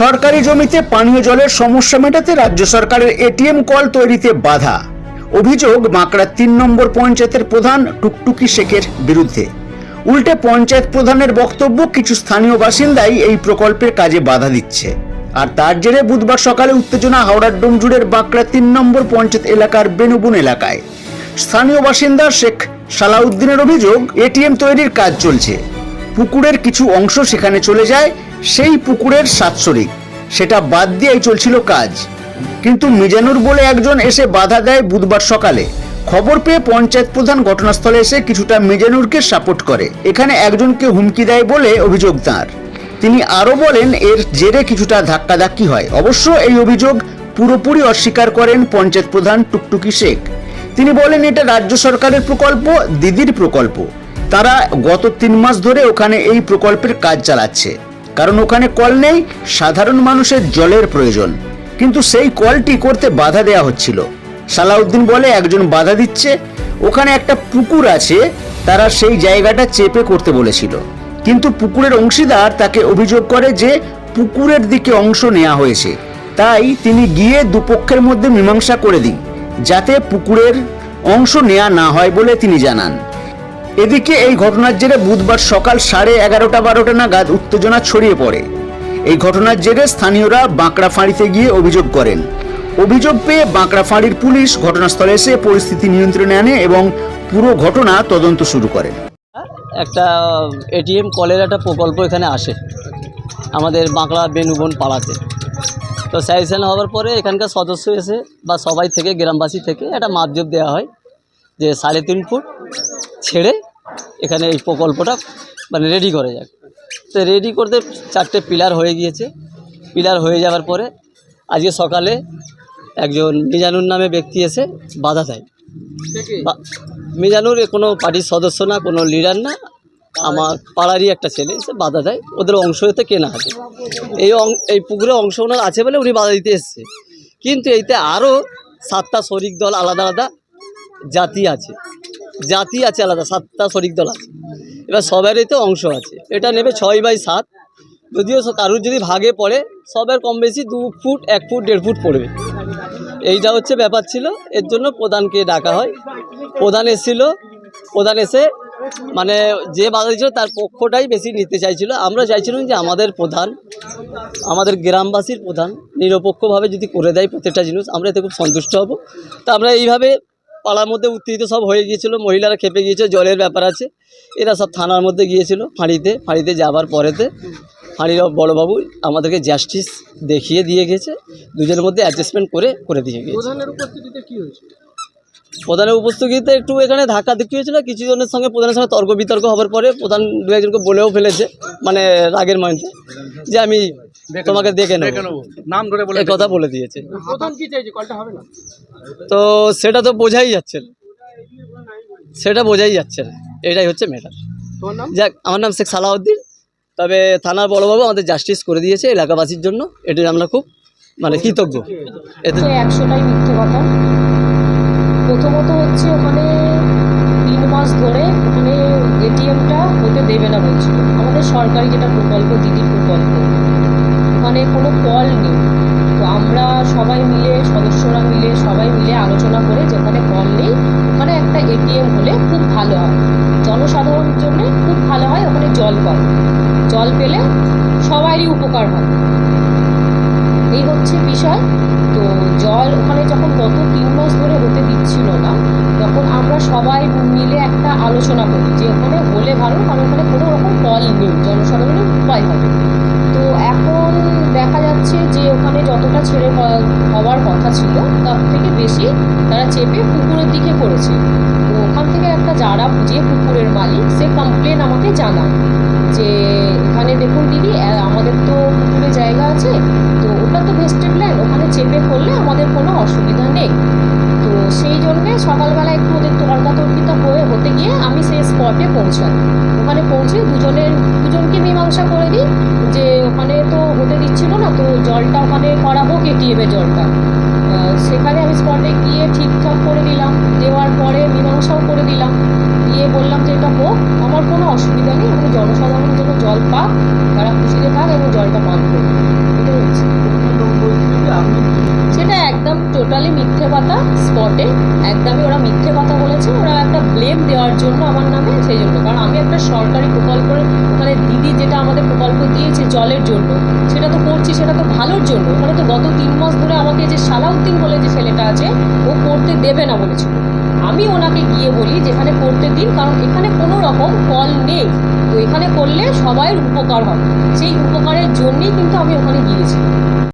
সরকারি জমিতে পানীয় জলের সমস্যা মেটাতে রাজ্য সরকারের এটিএম কল তৈরিতে বাধা। অভিযোগ বাঁকড়া তিন নম্বর পঞ্চায়েতের প্রধান টুকটুকি শেখের বিরুদ্ধে। উল্টে পঞ্চায়েত প্রধানের বক্তব্য, কিছু স্থানীয় বাসিন্দাই এই প্রকল্পের কাজে বাধা দিচ্ছে। আর তার জেরে বুধবার সকালে উত্তেজনা হাওড়ার ডোমজুড়ের বাঁকড়া তিন নম্বর পঞ্চায়েত এলাকার বেনুবুন এলাকায়। স্থানীয় বাসিন্দা শেখ সালাউদ্দিনের অভিযোগ, এটিএম তৈরির কাজ চলছে। পুকুরের কিছু অংশ সেখানে চলে যায় সেই পুকুরের সাতশরিক। সেটা বাদ দিয়েই চলছিল কাজ। কিন্তু মিজানুর বলে একজন এসে বাধা দেয় বুধবার সকালে। খবর পেয়ে পঞ্চায়েত প্রধান ঘটনাস্থলে এসে কিছুটা মিজানুরকে সাপোর্ট করে। এখানে একজনকে হুমকি দেয় বলে অভিযোগ তাঁর। তিনি আরও বলেন, এর জেরে কিছুটা ধাক্কাধাক্কি হয়। অবশ্য এই অভিযোগ পুরোপুরি অস্বীকার করেন পঞ্চায়েত প্রধান টুকটুকি শেখ। তিনি বলেন, এটা রাজ্য সরকারের প্রকল্প, দিদির প্রকল্প। তারা গত তিন মাস ধরে ওখানে এই প্রকল্পের কাজ চালাচ্ছে। কারণ ওখানে কল নেই, সাধারণ মানুষের জলের প্রয়োজন। কিন্তু সেই কলটি করতে বাধা দেওয়া হচ্ছিল। সালাউদ্দিন বলে, একজন বাধা দিচ্ছে। ওখানে একটা পুকুর আছে, তারা সেই জায়গাটা চেপে করতে বলেছিল। কিন্তু পুকুরের অংশীদার তাকে অভিযোগ করে যে পুকুরের দিকে অংশ নেওয়া হয়েছে। তাই তিনি গিয়ে দুপক্ষের মধ্যে মীমাংসা করে দিন, যাতে পুকুরের অংশ নেওয়া না হয় বলে তিনি জানান। এদিকে এই ঘটনার জেরে বুধবার সকাল সাড়ে এগারোটা, বারোটা নাগাদ উত্তেজনা ছড়িয়ে পড়ে। এই ঘটনার জেরে স্থানীয়রা বাঁকড়া ফাঁড়িতে গিয়ে অভিযোগ করেন। অভিযোগ পেয়ে বাঁকড়া ফাঁড়ির পুলিশ ঘটনাস্থলে এসে পরিস্থিতি নিয়ন্ত্রণে আনে এবং পুরো ঘটনা তদন্ত শুরু করে। একটা এটিএম কলের একটা প্রকল্প এখানে আসে আমাদের বাঁকড়া বেনুবন পাড়াতে। তো স্যাংশন হওয়ার পরে এখানকার সদস্য এসে বা সবাই থেকে, গ্রামবাসী থেকে একটা মাপজোপ দেওয়া হয় যে সাড়ে তিন ফুট ছেড়ে এখানে এই প্রকল্পটা মানে রেডি করে যাক। তো রেডি করতে চারটে পিলার হয়ে গিয়েছে। পিলার হয়ে যাওয়ার পরে আজকে সকালে একজন মিজানুর নামে ব্যক্তি এসে বাধা দেয়। মিজানুর কোনো পার্টির সদস্য না, কোনো লিডার না। আমার পাড়ারই একটা ছেলে এসে বাধা দেয়। ওদের অংশ হতে কেনা আছে। এই এই পুকুরে অংশ ওনার আছে বলে উনি বাধা দিতে এসছে। কিন্তু এইতে আরও সাতটা শরিক দল আলাদা আলাদা জাতি আছে। জাতি আছে আলাদা, সাতটা শরিক দল আছে। এবার সবারই তো অংশ আছে। এটা নেবে ছয় বাই সাত। যদিও কারুর যদি ভাগে পড়ে, সবার কম বেশি দু ফুট, এক ফুট, দেড় ফুট পড়বে। এইটা হচ্ছে ব্যাপার ছিল। এর জন্য প্রধানকে ডাকা হয়। প্রধান এসেছিল। প্রধান এসে মানে যে বাধা দিয়েছিল, তার পক্ষটাই বেশি নিতে চাইছিল। আমরা চাইছিলাম যে আমাদের প্রধান, আমাদের গ্রামবাসীর প্রধান নিরপেক্ষভাবে যদি করে দেয় প্রত্যেকটা জিনিস, আমরা এতে খুব সন্তুষ্ট হব। তা আমরা এইভাবে পাড়ার মধ্যে উত্তেজিত সব হয়ে গিয়েছিল মহিলারা খেপে গিয়েছে জলের ব্যাপার আছে। এরা সব থানার মধ্যে গিয়েছিল ফাঁড়িতে ফাঁড়িতে যাবার পরেতে। ফাঁড়ির বড়োবাবু আমাদেরকে জাস্টিস দেখিয়ে দিয়ে গেছে দুজনের মধ্যে অ্যাডজাস্টমেন্ট করে করে দিয়ে গেছে। প্রধানের উপস্থিতিতে কি হয়েছে? প্রধানের উপস্থিতিতে একটু এখানে ধাক্কা ধাক্কি হয়েছিল কিছু জনের সঙ্গে প্রধানের সঙ্গে তর্ক বিতর্ক হওয়ার পরে প্রধান দু একজনকে বলেও ফেলেছে মানে রাগের মাইন্ডে যে আমি তোমাকে দেখে নেব। নাম ধরে বলে কথা বলে দিয়েছে। প্রধান কি চাইছে? কলটা হবে না? তো সেটা তো বোঝাই যাচ্ছে না। সেটা বোঝাই যাচ্ছে না। এটাই হচ্ছে ম্যাটার যাক আমার নাম শেখ সালাউদ্দিন। তবে থানার বড়োবাবু আমাদের জাস্টিস করে দিয়েছে এলাকাবাসীর জন্য। এটাই আমরা খুব মানে কৃতজ্ঞ। এতে হচ্ছে একশোটাই মিথ্যে কথা। প্রথমত হচ্ছে ওখানে তিন মাস ধরে ওখানে এটিএমটা হতে দেবে না বলছিল। আমাদের সরকারি যেটা প্রকল্প দিদির প্রকল্প ওখানে কোনো কল নেই। তো আমরা সবাই মিলে, সদস্যরা মিলে, সবাই মিলে আলোচনা করে যেখানে কল নেই, ওখানে একটা এটিএম হলে খুব ভালো হয়। জনসাধারণের জন্য খুব ভালো হয়, ওখানে জল পাবে জল পেলে সবারই উপকার হয়। এই হচ্ছে বিষয়। তো জল ওখানে যখন গত তিন মাস ধরে হতে দিচ্ছিল না, তখন আমরা সবাই মিলে একটা আলোচনা করি যে ওখানে হলে ভালো, কারণ ওখানে কোনো রকম কল নেই। জনসাধারণের উপায় হবে। তো এখন দেখা যাচ্ছে যে ওখানে যতটা ছেড়ে হওয়ার কথা ছিল, তার থেকে বেশি তারা চেপে পুকুরের দিকে করেছে তো ওখান থেকে একটা যারা যে পুকুরের মালিক, সে কমপ্লেন আমাকে জানায় যে এখানে দেখুন দিদি আমাদের তো পুকুরে জায়গা আছে, তো ওটা তো ভেস্টেড ল্যান্ড ওখানে চেপে করলে আমাদের কোনো অসুবিধা নেই। তো সেই জন্যে সকালবেলা একটু ওদের তর্কাতর্কিতা হয়ে, হতে গিয়ে আমি সেই স্পটে পৌঁছাই। ওখানে পৌঁছে দুজনের, দুজনকে মীমাংসা করে দিই যে ওখানে তো হতে দিচ্ছিল না, তো জলটা ওখানে করাবো কেটিএমের জলটা। সেখানে আমি স্পটে গিয়ে ঠিকঠাক করে দিলাম, দেওয়ার পরে মীমাংসাও করে দিলাম। দিয়ে বললাম যে এটা হোক, আমার কোনো অসুবিধা নেই, আমি জনসাধারণ যেন জল পাক, তারা খুশিতে থাক এবং জলটা পান করুক এটা বটে একদমই ওরা মিথ্যে কথা বলেছে ব্লেম দেওয়ার জন্য আমার নামে, সেই জন্য। কারণ আমি একটা সরকারি প্রকল্পের মানে দিদি যেটা আমাদের প্রকল্প দিয়েছে জলের জন্য, সেটা তো করছি, সেটা তো ভালোর জন্য। ওখানে তো গত তিন মাস ধরে আমাকে যে সালাউদ্দিন বলে যে ছেলেটা আছে, ও করতে দেবে না বলেছিল আমি ওনাকে গিয়ে বলি যেখানে করতে দিন, কারণ এখানে কোনো রকম কল নেই। তো এখানে করলে সবাইয়ের উপকার হবে। সেই উপকারের জন্যেই কিন্তু আমি ওখানে গিয়েছি।